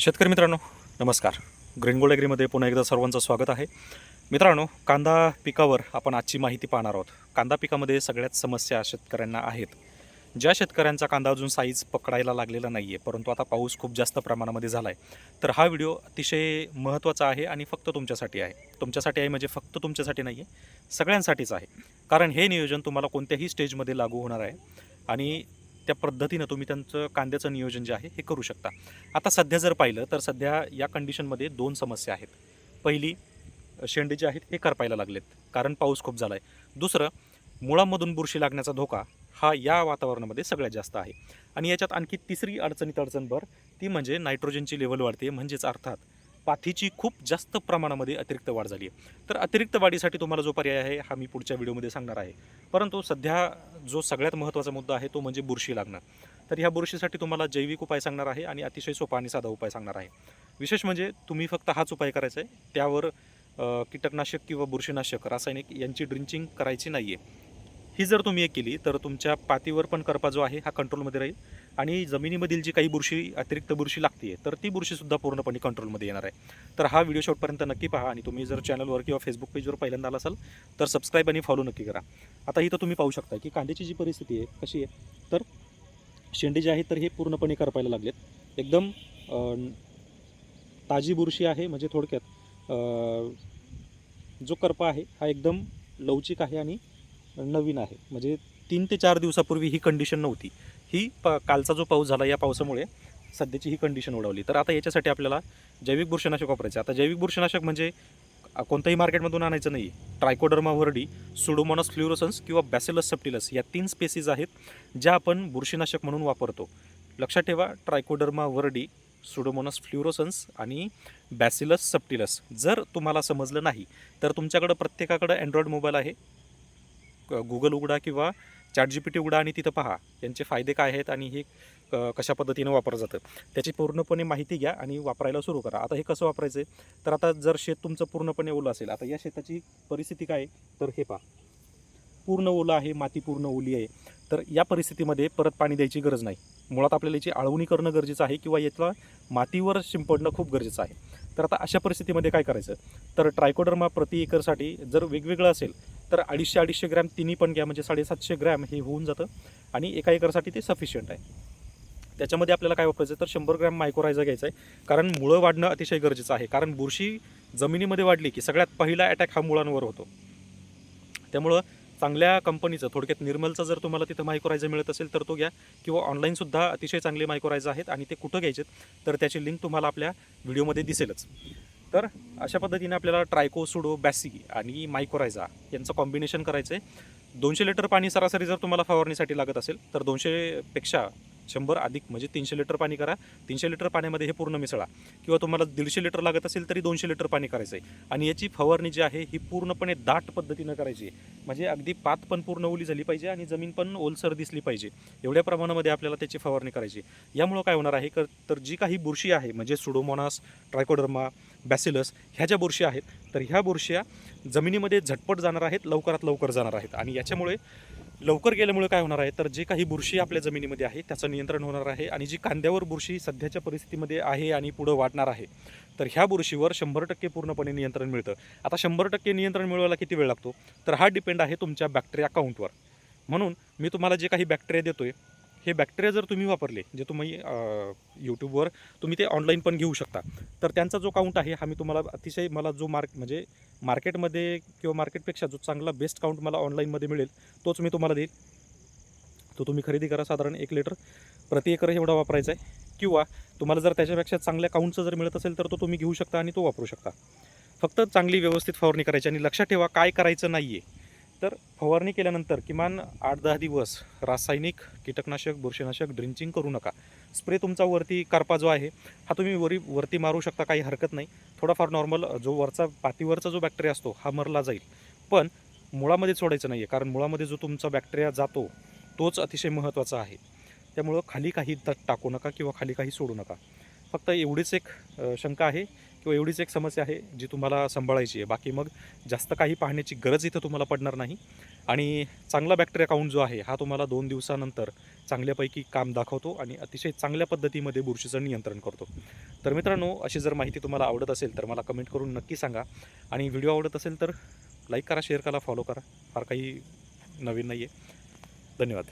शेतकरी मित्रांनो नमस्कार. ग्रीन गोल्ड ॲग्रीमध्ये पुन्हा एकदा सर्वांचं स्वागत आहे. मित्रांनो कांदा पिकावर आपण आजची माहिती पाहणार आहोत. कांदा पिकामध्ये सगळ्यात समस्या शेतकऱ्यांना आहेत. ज्या शेतकऱ्यांचा कांदा अजून साईज पकडायला लागलेला नाही आहे परंतु आता पाऊस खूप जास्त प्रमाणामध्ये झाला आहे तर हा व्हिडिओ अतिशय महत्त्वाचा आहे आणि फक्त तुमच्यासाठी आहे. तुमच्यासाठी आहे म्हणजे फक्त तुमच्यासाठी नाही आहे सगळ्यांसाठीच आहे. कारण हे नियोजन तुम्हाला कोणत्याही स्टेजमध्ये लागू होणार आहे. आणि त्या पद्धतीनं तुम्ही त्यांचं कांद्याचं नियोजन जे आहे हे करू शकता. आता सध्या जर पाहिलं तर सध्या या कंडिशनमध्ये दोन समस्या आहेत. पहिली शेंडे जे आहेत हे करपायला लागलेत कारण पाऊस खूप झाला आहे दुसरं मुळांमधून बुरशी लागण्याचा धोका हा या वातावरणामध्ये सगळ्यात जास्त आहे. आणि याच्यात आणखी तिसरी अडचणीत अडचणभर ती म्हणजे नायट्रोजनची लेवल वाढते म्हणजेच अर्थात पाथीची खूप जास्त प्रमाणामध्ये अतिरिक्त वाढ झाली आहे. तर अतिरिक्त वाढीसाठी तुम्हाला जो पर्याय आहे हा मी पुढच्या व्हिडिओमध्ये सांगणार आहे. परंतु सध्या जो सगळ्यात महत्त्वाचा मुद्दा आहे तो म्हणजे बुरशी लागणं. तर ह्या बुरशीसाठी तुम्हाला जैविक उपाय सांगणार आहे आणि अतिशय सोपा आणि साधा उपाय सांगणार आहे. विशेष म्हणजे तुम्ही फक्त हाच उपाय करायचा आहे त्यावर कीटकनाशक किंवा बुरशीनाशक रासायनिक यांची ड्रिंचिंग करायची नाही आहे ही जर तुम्ही एक केली तर तुमच्या पातीवर पण करपा जो आहे हा कंट्रोलमध्ये राहील. आणि जमिनीमधील जी काही बुरशी अतिरिक्त बुरशी लागते तर ती बुरशीसुद्धा पूर्णपणे कंट्रोलमध्ये येणार आहे. तर हा व्हिडिओ शॉटपर्यंत नक्की पहा आणि तुम्ही जर चॅनलवर किंवा फेसबुक पेजवर पहिल्यांदा आला असाल तर सबस्क्राईब आणि फॉलो नक्की करा. आता इथं तुम्ही पाहू शकता की कांद्याची जी परिस्थिती आहे कशी आहे तर शेंडे जे आहेत तर हे पूर्णपणे करपायला लागलेत. एकदम ताजी बुरशी आहे म्हणजे थोडक्यात जो करपा आहे हा एकदम लवचिक आहे आणि नवीन आहे. म्हणजे तीन ते चार दिवसापूर्वी ही कंडिशन नव्हती. ही प कालचा जो पाऊस झाला या पावसामुळे सध्याची ही कंडिशन ओढवली. तर आता याच्यासाठी आपल्याला जैविक बुरशीनाशक वापरायचं आता जैविक बुरशीनाशक म्हणजे कोणत्याही मार्केटमधून आणायचं नाही ट्रायकोडर्मा व्हर्डी सुडोमोनस फ्ल्युरोसन्स किंवा बॅसिलस सप्टिलस या तीन स्पेसीज आहेत ज्या आपण बुरशीनाशक म्हणून वापरतो. लक्षात ठेवा ट्रायकोडर्मा व्हर्डी सुडोमोनस फ्ल्युरोसन्स आणि बॅसिलस सप्टिलस जर तुम्हाला समजलं नाही तर तुमच्याकडं प्रत्येकाकडं अँड्रॉइड मोबाईल आहे. गुगल उघडा किंवा चॅट जी पी टी उघडा आणि तिथं पहा यांचे फायदे काय आहेत आणि हे कशा पद्धतीनं वापरलं जातं. त्याची पूर्णपणे माहिती घ्या आणि वापरायला सुरू करा. आता हे कसं वापरायचं आहे तर आता जर शेत तुमचं पूर्णपणे ओलं असेल आता या शेताची परिस्थिती काय तर हे पहा. पूर्ण ओलं आहे माती पूर्ण ओली आहे. तर या परिस्थितीमध्ये परत पाणी द्यायची गरज नाही. मुळात आपल्याला याची आळवणी करणं गरजेचं आहे किंवा यातला मातीवर शिंपडणं खूप गरजेचं आहे. तर आता अशा परिस्थितीमध्ये काय करायचं? तर ट्रायकोडर्मा प्रति एकरसाठी जर वेगवेगळं असेल तर अडीचशे अडीचशे ग्रॅम तिन्ही पण घ्या म्हणजे साडेसातशे ग्रॅम हे होऊन जातं. आणि एका एकरसाठी ते सफिशियंट आहे. त्याच्यामध्ये आपल्याला काय वापरायचं तर शंभर ग्रॅम मायक्रोरायझा घ्यायचा आहे. कारण मुळं वाढणं अतिशय गरजेचं आहे. कारण बुरशी जमिनीमध्ये वाढली की सगळ्यात पहिला अटॅक हा मुळांवर होतो. त्यामुळं चांगल्या कंपनीचं थोडक्यात निर्मलचं जर तुम्हाला तिथं मायक्रोरायझा मिळत असेल तर तो घ्या. किंवा ऑनलाईनसुद्धा अतिशय चांगले मायक्रोरायझा आहेत आणि ते कुठं घ्यायचे तर त्याची लिंक तुम्हाला आपल्या व्हिडिओमध्ये दिसेलच. तर अशा पद्धतीने आपल्याला ट्रायको सुडो बॅसी आणि मायक्रोरायझा यांचं कॉम्बिनेशन करायचं आहे दोनशे लिटर पाणी सरासरी जर तुम्हाला फवारणीसाठी लागत असेल तर दोनशेपेक्षा शंभर अधिक म्हणजे तीनशे लिटर पाणी करा. तीनशे लिटर पाण्यामध्ये हे पूर्ण मिसळा. किंवा तुम्हाला दीडशे लिटर लागत असेल तरी दोनशे लिटर पाणी करायचं आहे आणि याची फवारणी जी आहे ही पूर्णपणे दाट पद्धतीनं करायची आहे. म्हणजे अगदी पात पण पूर्ण ओली झाली पाहिजे आणि जमीन पण ओलसर दिसली पाहिजे. एवढ्या प्रमाणामध्ये आपल्याला त्याची फवारणी करायची यामुळं काय होणार आहे तर जी काही बुरशी आहे म्हणजे सुडोमोनास ट्रायकोडर्मा बॅसिलस ह्या ज्या बुरशी आहेत तर ह्या बुरश्या जमिनीमध्ये झटपट जाणार आहेत लवकरात लवकर जाणार आहेत. आणि याच्यामुळे लवकर गेल्यामुळे काय होणार आहे तर जे काही बुरशी आपल्या जमिनीमध्ये आहे त्याचं नियंत्रण होणार आहे. आणि जी कांद्यावर बुरशी सध्याच्या परिस्थितीमध्ये आहे आणि पुढं वाढणार आहे तर ह्या बुरशीवर शंभर टक्के पूर्णपणे नियंत्रण मिळतं. आता शंभर टक्के नियंत्रण मिळवायला किती वेळ लागतो? तर हा डिपेंड आहे तुमच्या बॅक्टेरिया काउंटवर म्हणून मी तुम्हाला जे काही बॅक्टेरिया देतो आहे हे बॅक्टेरिया जर तुम्ही वापरले जे तुम्ही यूट्यूबवर तुम्ही ते ऑनलाईन पण घेऊ शकता. तर त्यांचा जो काउंट आहे हा मी तुम्हाला अतिशय मला जो मार्क म्हणजे मार्केटमध्ये किंवा मार्केटपेक्षा जो चांगला बेस्ट काउंट मला ऑनलाईनमध्ये मिळेल तोच मी तुम्हाला देईल तो तुम्ही खरेदी करा साधारण एक लिटर प्रति एकर एवढा वापरायचा आहे. किंवा तुम्हाला जर त्याच्यापेक्षा चांगल्या काउंटचं जर मिळत असेल तर तो तुम्ही घेऊ शकता आणि तो वापरू शकता. फक्त चांगली व्यवस्थित फवारणी करायची आणि लक्षात ठेवा काय करायचं नाही आहे तर फवारणी केल्यानंतर किमान आठ दहा दिवस रासायनिक कीटकनाशक बुरशीनाशक ड्रिंचिंग करू नका. स्प्रे तुमचा वरती करपा जो आहे हा तुम्ही वरी वरती मारू शकता काही हरकत नाही. थोडाफार नॉर्मल जो वरचा पातीवरचा जो बॅक्टेरिया असतो हा मरला जाईल. पण मुळामध्ये सोडायचं नाही आहे कारण मुळामध्ये जो तुमचा बॅक्टेरिया जातो तोच अतिशय महत्त्वाचा आहे. त्यामुळं खाली काही टाकू नका किंवा खाली काही सोडू नका. फक्त एवढीच एक शंका आहे किंवा एवढीच एक समस्या आहे जी तुम्हाला सांभाळायची आहे. बाकी मग जास्त काही पाहण्याची गरज इथं तुम्हाला पडणार नाही. आणि चांगला बॅक्टेरिया काउंट जो आहे हा तुम्हाला दोन दिवसानंतर चांगल्यापैकी काम दाखवतो आणि अतिशय चांगल्या पद्धतीमध्ये बुरशीचं नियंत्रण करतो. तर मित्रांनो अशी जर माहिती तुम्हाला आवडत असेल तर मला कमेंट करून नक्की सांगा. आणि व्हिडिओ आवडत असेल तर लाईक करा शेअर करा फॉलो करा. फार काही नवीन नाही आहे धन्यवाद.